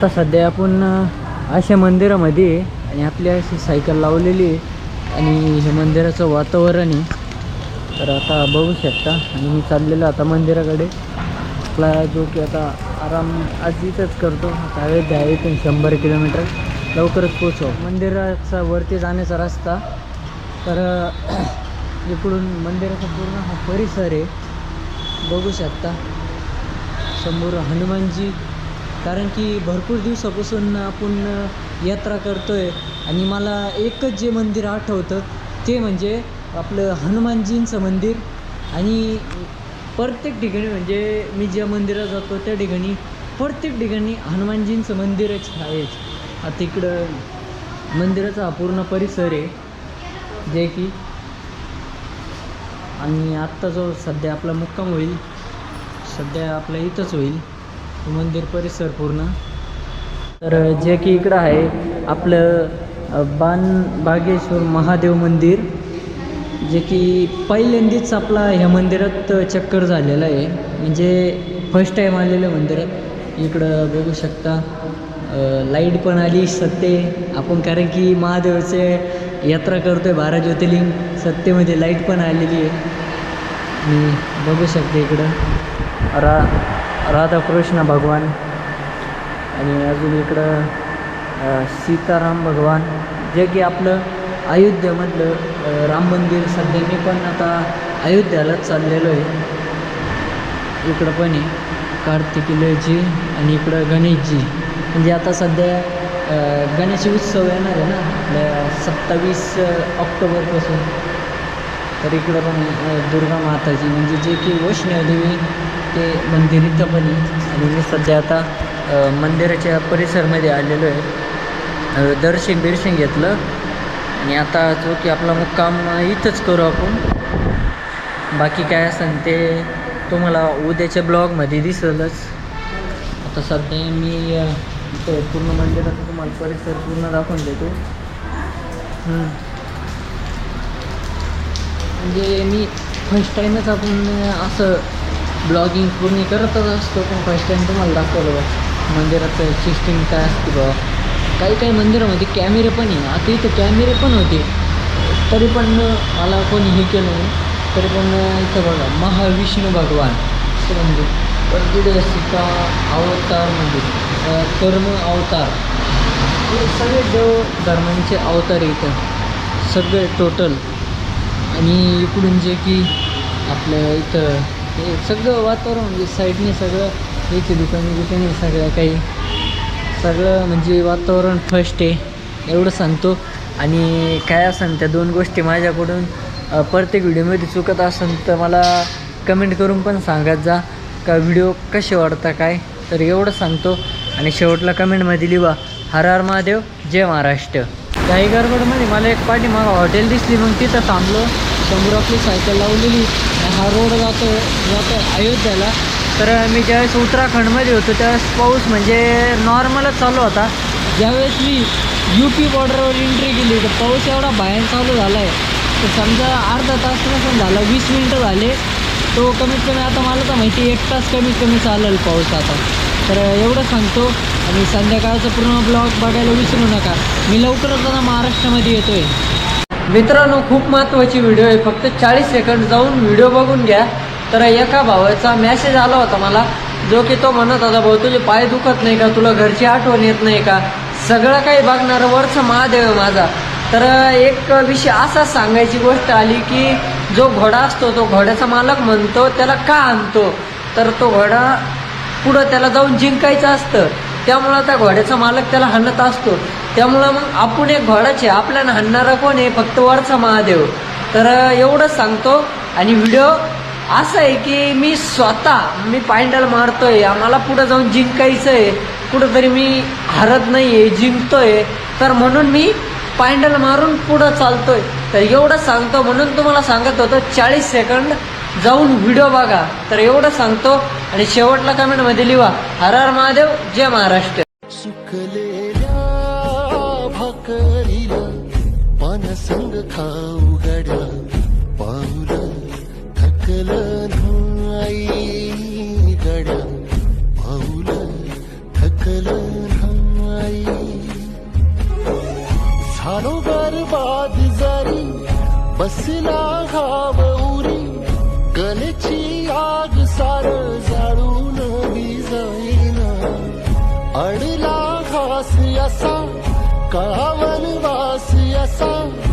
आता सध्या आपण अशा मंदिरामध्ये आहे आणि आपली अशी सायकल लावलेली आहे आणि हे मंदिराचं वातावरण आहे. तर आता बघू शकता आणि मी चाललेलो आता मंदिराकडे. आपला जो की आता आराम आज इथंच करतो. आता अयोध्या आहे पण शंभर किलोमीटर. लवकरच पोचव मंदिराचा वरती जाण्याचा रस्ता. तर इकडून मंदिराचा पूर्ण हा परिसर आहे. बघू शकता. समोर हनुमानजी कारण की भरपूर दिवसापासून आपण यात्रा करतो आहे आणि मला एकच जे मंदिर आठवतं ते म्हणजे आपलं हनुमानजींचं मंदिर. आणि प्रत्येक ठिकाणी म्हणजे मी ज्या मंदिरात जातो त्या ठिकाणी प्रत्येक ठिकाणी हनुमानजींचं मंदिरच आहेच. तिकडं मंदिराचा हा पूर्ण परिसर आहे. जे की आणि आत्ता जो सध्या आपला मुक्काम होईल. सध्या आपल्या इथंच होईल. मंदिर परिसर पूर्ण. तर जे की इकडं आहे आपलं बाण बागेश्वर महादेव मंदिर जे की पहिल्यांदाच आपला ह्या मंदिरात चक्कर झालेला आहे. म्हणजे फर्स्ट टाईम आलेलं मंदिरात इकडं बघू शकता लाइट पण आली सत्ते. आपण कारण की महादेवाचे यात्रा करतो आहे बारा ज्योतिर्लिंग सत्तेमध्ये लाइट पण आलेली आहे. मी बघू शकते इकडं. रा राधाकृष्ण भगवान. आणि अजून इकडं सीताराम भगवान. जे की आपलं अयोध्येमधलं राम मंदिर सध्या मी पण आता अयोध्यालाच चाललेलो आहे. इकडं पण आहे कार्तिकीलयजी आणि इकडं गणेशजी. म्हणजे आता सध्या गणेश उत्सव येणार आहे ना आपल्या सत्तावीस ऑक्टोबरपासून. तर इकडं पण दुर्गा माताजी. म्हणजे जे की वैष्णवदेवी ते मंदिर इथं पण आणि मी सध्या आता मंदिराच्या परिसरमध्ये आलेलो आहे. दर्शन बिर्शन घेतलं. आणि आता जो की आपला मुक्काम इथंच करू आपण. बाकी काय असेल ते तुम्हाला उद्याच्या ब्लॉगमध्ये दिसेलच. आता सध्या मी पूर्ण मंदिराचा तुम्हाला परिसर पूर्ण दाखवून देतो. म्हणजे मी फर्स्ट टाईमच आपण असं ब्लॉगिंग पूर्ण करतच असतो पण फर्स्ट टाईम तुम्हाला दाखवलं बा मंदिराचं सिस्टीम काय असते बा काही काही मंदिरामध्ये कॅमेरे पण आहे. आता इथं कॅमेरे पण होते. तरी पण मला कोणी हे केलं नाही. तरी पण इथं बघा महाविष्णू भगवान. ते म्हणजे मंदिर पण तिथे सीता अवतार म्हणजे, मंदिर कर्म अवतार. हे सगळे देव धर्मांचे अवतार इथं सगळे टोटल आणि इकडून जे की आपलं इथं हे सगळं वातावरण म्हणजे साईडने सगळं इथे दुकाने दुकाने सगळ्या काही. सगळं म्हणजे वातावरण फर्स्ट आहे एवढं सांगतो. आणि काय असेल त्या दोन गोष्टी माझ्याकडून प्रत्येक व्हिडिओमध्ये चुकत असेल तर मला कमेंट करून पण सांगत जा. का व्हिडिओ कसे वाढता काय तर एवढं सांगतो. आणि शेवटला कमेंटमध्ये लिहा हर हर महादेव जय महाराष्ट्र. काही गडबडमध्ये मला एक पाठी मला हॉटेल दिसली मग तिथं थांबलो. समोर आपली सायकल लावलेली. हा रोड जातो जातो अयोध्याला. तर मी ज्यावेळेस उत्तराखंडमध्ये होतो त्यावेळेस पाऊस म्हणजे नॉर्मलच चालू होता. ज्यावेळेस मी यू पी बॉर्डरवर एंट्री केली तर पाऊस एवढा बाहेर चालू झाला आहे तर समजा अर्धा तास नसून झाला वीस मिनटं झाले. तो कमीत कमी आता मला तर माहिती एक तास कमीत कमी चालेल पाऊस आता. तर एवढं सांगतो. आणि संध्याकाळचा पूर्ण ब्लॉग बघायला विसरू नका. मी लवकरच आता महाराष्ट्रामध्ये येतोय. मित्रांनो खूप महत्त्वाची व्हिडिओ आहे. फक्त चाळीस सेकंड जाऊन व्हिडिओ बघून घ्या. तर एका भावाचा मॅसेज आला होता मला जो की तो म्हणत होता भाऊ तुझे पाय दुखत नाही का? तुला घरची आठवण येत नाही का? सगळं काही बघणार वरचं महादेव आहे माझा. तर एक विषय असा सांगायची गोष्ट आली की जो घोडा असतो तो घोड्याचा मालक म्हणतो त्याला का आणतो? तर तो घोडा पुढं त्याला जाऊन जिंकायचं असतं. त्यामुळं त्या घोड्याचा मालक त्याला हाणत असतो. त्यामुळं मग आपण एक घोडाचे आपल्याला हाणणारा कोण आहे? फक्त वरचा महादेव. तर एवढंच सांगतो. आणि व्हिडिओ असं आहे की मी स्वतः मी पायंडल मारतोय आम्हाला पुढं जाऊन जिंकायचं आहे कुठंतरी मी हरत नाही आहे जिंकतोय. तर म्हणून मी पायंडल मारून पुढं चालतोय. तर एवढं सांगतो म्हणून तुम्हाला सांगत होतो चाळीस सेकंड जाऊन व्हिडिओ बघा. तर एवढं सांगतो आणि शेवटला कमेंटमध्ये लिहा हर हर महादेव जय महाराष्ट्र. संग थकल आई बसला घाव अडला घास